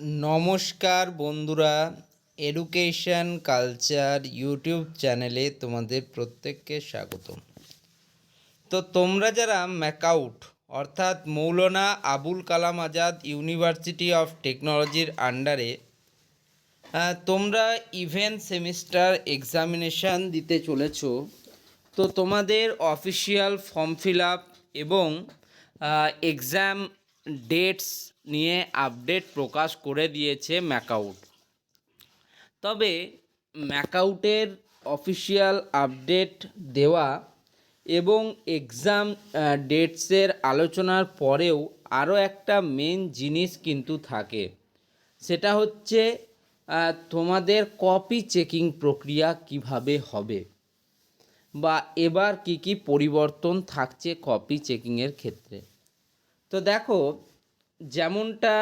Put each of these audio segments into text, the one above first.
নমস্কার বন্ধুরা education culture YouTube চ্যানেলে তোমাদের প্রত্যেককে স্বাগতম। তো তোমরা যারা ম্যাকাউট অর্থাৎ মৌলানা আবুল কালাম আজাদ ইউনিভার্সিটি অফ টেকনোলজির আন্ডারে তোমরা ইভেন্ট সেমিস্টার এক্সামিনেশান দিতে চলেছো, তো তোমাদের অফিসিয়াল ফর্ম ফিল আপ এবং এক্সাম ডেটস নিয়ে আপডেট প্রকাশ করে দিয়েছে ম্যাকাউট তবে ম্যাকাউটের অফিসিয়াল আপডেট দেওয়া এবং এক্সাম ডেটসের আলোচনার পরেও আরও একটা মেন জিনিস কিন্তু থাকে। সেটা হচ্ছে তোমাদের কপি চেকিং প্রক্রিয়া কীভাবে হবে বা এবার কি কি পরিবর্তন থাকছে কপি চেকিংয়ের ক্ষেত্রে। তো দেখো যেমনটা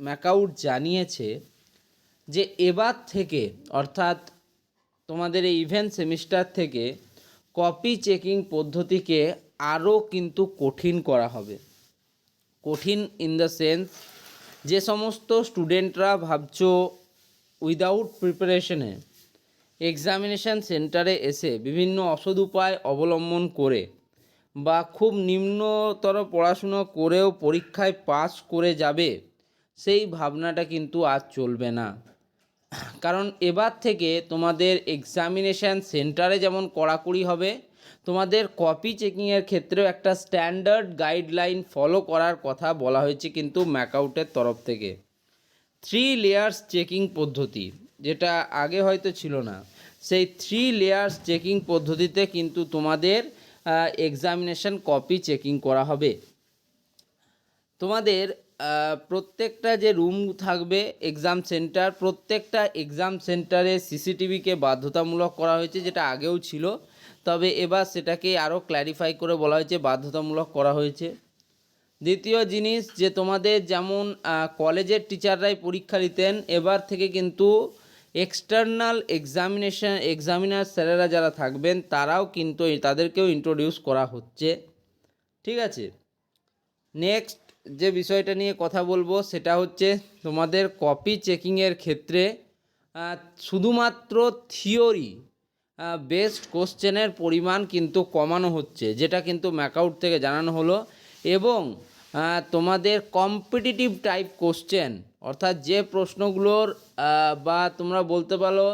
ম্যাকাউট জানিয়েছে যে এবার থেকে, অর্থাৎ তোমাদের এই ইভেন্ট সেমিস্টার থেকে কপি চেকিং পদ্ধতিকে আরও কিন্তু কঠিন করা হবে। কঠিন ইন দ্য সেন্স যে সমস্ত স্টুডেন্টরা ভাবছ উইদাউট প্রিপারেশনে এক্সামিনেশান সেন্টারে এসে বিভিন্ন অসদ উপায় অবলম্বন করে বা খুব নিম্নতর পড়াশুনো করেও পরীক্ষায় পাস করে যাবে, সেই ভাবনাটা কিন্তু আর চলবে না। কারণ এবার থেকে তোমাদের এক্সামিনেশান সেন্টারে যেমন কড়াকড়ি হবে, তোমাদের কপি চেকিংয়ের ক্ষেত্রেও একটা স্ট্যান্ডার্ড গাইডলাইন ফলো করার কথা বলা হয়েছে কিন্তু ম্যাকআউটের তরফ থেকে। থ্রি লেয়ার্স চেকিং পদ্ধতি, যেটা আগে হয়তো ছিল না, সেই থ্রি লেয়ার্স চেকিং পদ্ধতিতে কিন্তু তোমাদের এক্সামিনেশন কপি চেকিং করা হবে। তোমাদের প্রত্যেকটা যে রুম থাকবে এক্সাম সেন্টার প্রত্যেকটা এক্সাম সেন্টারে সিসিটিভিকে বাধ্যতামূলক করা হয়েছে, যেটা আগেও ছিল। তবে এবার সেটাকে আরও ক্ল্যারিফাই করে বলা হয়েছে, বাধ্যতামূলক করা হয়েছে। দ্বিতীয় জিনিস যে তোমাদের যেমন কলেজের টিচাররাই পরীক্ষা দিতেন, এবার থেকে কিন্তু এক্সটার্নাল এক্সামিনেশন এক্সামিনার স্যারেরা যারা থাকবেন, তারাও কিন্তু তাদেরকেও ইন্ট্রোডিউস করা হচ্ছে। ঠিক আছে? নেক্সট যে বিষয়টা নিয়ে কথা বলব, সেটা হচ্ছে তোমাদের কপি চেকিংয়ের ক্ষেত্রে শুধুমাত্র থিওরি বেস্ট কোশ্চেনের পরিমাণ কিন্তু কমানো হচ্ছে, যেটা কিন্তু ম্যাকআউট থেকে জানানো হলো। এবং তোমাদের কম্পিটিটিভ টাইপ কোশ্চেন অর্থাৎ যে প্রশ্নগুলোর বা তোমরা বলতে পারো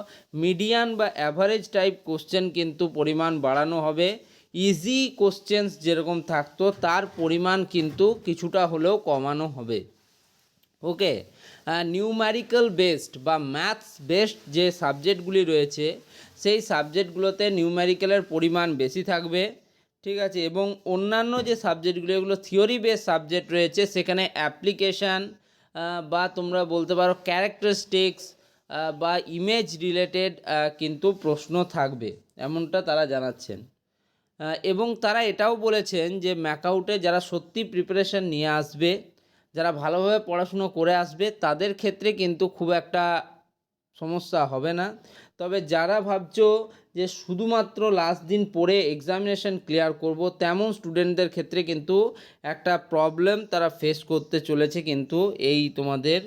মিডিয়ান বা অ্যাভারেজ টাইপ কোশ্চেন কিন্তু পরিমাণ বাড়ানো হবে। ইজি কোশ্চেন্স যেরকম থাকতো, তার পরিমাণ কিন্তু কিছুটা হলেও কমানো হবে। ওকে নিউম্যারিক্যাল বেসড বা ম্যাথস বেসড যে সাবজেক্টগুলি রয়েছে, সেই সাবজেক্টগুলোতে নিউম্যারিক্যালের পরিমাণ বেশি থাকবে। ঠিক আছে, এবং অন্যান্য যে সাবজেক্টগুলো, এগুলো থিওরি বেস সাবজেক্ট রয়েছে, সেখানে অ্যাপ্লিকেশান বা তোমরা বলতে পারো ক্যারেক্টারিস্টিক্স বা ইমেজ রিলেটেড কিন্তু প্রশ্ন থাকবে, এমনটা তারা জানাচ্ছেন। এবং তারা এটাও বলেছেন যে ম্যাকআউটে যারা সত্যি প্রিপারেশন নিয়ে আসবে, যারা ভালোভাবে পড়াশুনো করে আসবে, তাদের ক্ষেত্রে কিন্তু খুব একটা সমস্যা হবে না। তবে যারা ভাবছ যে শুধুমাত্র লাস্ট দিন পড়ে এক্সামিনেশন ক্লিয়ার করব, তেমন স্টুডেন্টদের ক্ষেত্রে কিন্তু একটা প্রবলেম তারা ফেস করতে চলেছে কিন্তু এই তোমাদের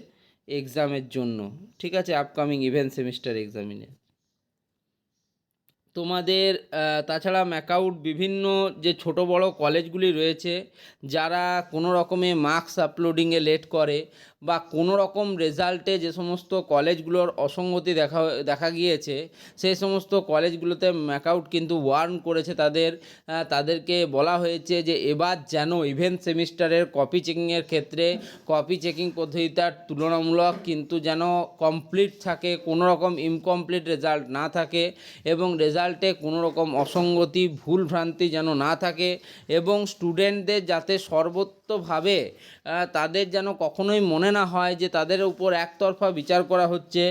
এক্সামের জন্য। ঠিক আছে আপকামিং ইভেন্ট সেমিস্টার এক্সামিনে তোমাদের তাছাড়া ম্যাকাউট বিভিন্ন যে ছোট বড় কলেজগুলি রয়েছে, যারা কোনো রকমে মার্কস আপলোডিংয়ে লেট করে বা কোনো রকম রেজাল্টে যে সমস্ত কলেজগুলোর অসঙ্গতি দেখা দেখা গিয়েছে, সেই সমস্ত কলেজগুলোতে ম্যাকাউট কিন্তু ওয়ার্ন করেছে তাদের তাদেরকে বলা হয়েছে যে এবার যেন ইভেন্ট সেমিস্টারের কপি চেকিংয়ের ক্ষেত্রে কপি চেকিং পদ্ধতিটার তুলনামূলক কিন্তু যেন কমপ্লিট থাকে, কোনো রকম ইনকমপ্লিট রেজাল্ট না থাকে এবং রেজাল্টে কোনো রকম অসঙ্গতি ভুল ভ্রান্তি যেন না থাকে এবং স্টুডেন্টদের যাতে সর্বত্রভাবে তাদের যেন কখনোই মনে না হয় যে তাদের উপর একতরফা বিচার করা হচ্ছে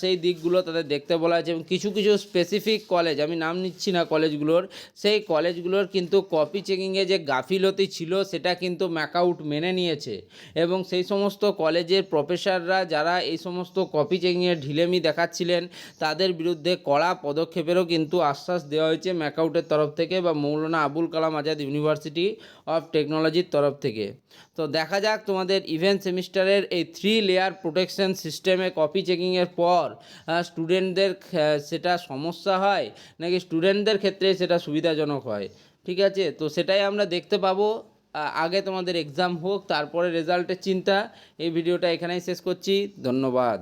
সেই দিকগুলো তাদের দেখতে বলা হয়েছে এবং কিছু কিছু স্পেসিফিক কলেজ আমি নাম নিচ্ছি না কলেজগুলোর সেই কলেজগুলোর কিন্তু কপি চেকিংয়ে যে গাফিলতি ছিল সেটা কিন্তু ম্যাকআউট মেনে নিয়েছে এবং সেই সমস্ত কলেজের প্রফেসররা যারা এই সমস্ত কপি চেকিংয়ের ঢিলেমি দেখাচ্ছিলেন, তাদের বিরুদ্ধে কড়া পদক্ষেপেরও কিন্তু কিন্তু আশ্বাস দেওয়া হয়েছে ম্যাকআউটের তরফ থেকে বা মৌলানা আবুল কালাম আজাদ ইউনিভার্সিটি অফ টেকনোলজির তরফ থেকে। তো দেখা যাক তোমাদের ইভেন্ট সেমিস্টারের এই থ্রি লেয়ার প্রোটেকশন সিস্টেমে কপি চেকিংয়ের পর স্টুডেন্টদের সেটা সমস্যা হয় নাকি স্টুডেন্টদের ক্ষেত্রে সেটা সুবিধাজনক হয়? ঠিক আছে? তো সেটাই আমরা দেখতে পাবো। আগে তোমাদের এক্সাম হোক, তারপরে রেজাল্টের চিন্তা। এই ভিডিওটা এখানেই শেষ করছি। ধন্যবাদ।